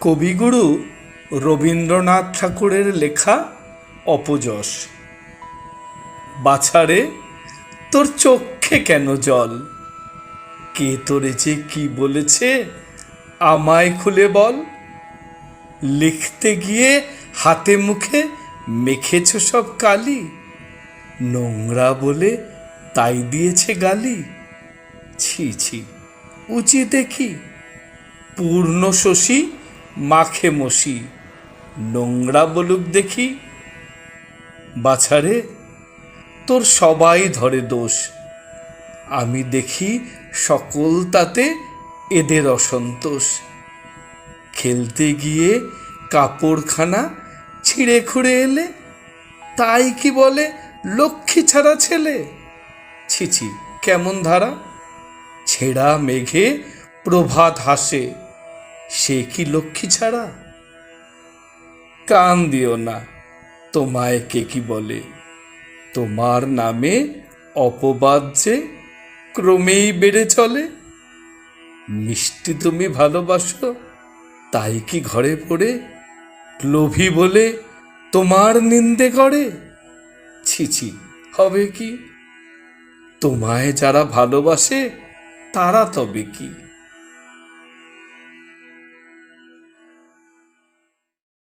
কবিগুরু রবীন্দ্রনাথ ঠাকুরের লেখা অপযশ। বাছারে তোর চোখে কেন জল? কে তোরে যে কি বলেছে আমায় খুলে বল? লিখতে গিয়ে হাতে মুখে মেখেছ সব কালি? নোংরা বলে তাই দিয়েছে গালি? ছি ছি উচিত দেখি, পূর্ণ শশী মাখে মশি নোংরা বলুক দেখি। বাছারে, তোর সবাই ধরে দোষ। আমি দেখি সকল তাতে এদের অসন্তোষ। খেলতে গিয়ে কাপড়খানা ছিঁড়ে খুঁড়ে এলে, তাই কি বলে লক্ষ্মী ছাড়া ছেলে? ছি ছি, কেমন ধারা? ছেঁড়া মেঘে প্রভাত হাসে। সে কি লক্ষ্মী ছাড়া? কান দিও না, তোমায় কে কি বলে? তোমার নামে অপবাদ যে ক্রমেই বেড়ে চলে। মিষ্টি তুমি ভালোবাসো, তাই কি ঘরে পড়ে? লোভী বলে তোমার নিন্দে করে? ছি ছি, হবে কি? তোমায় যারা ভালোবাসে, তারা তবে কি?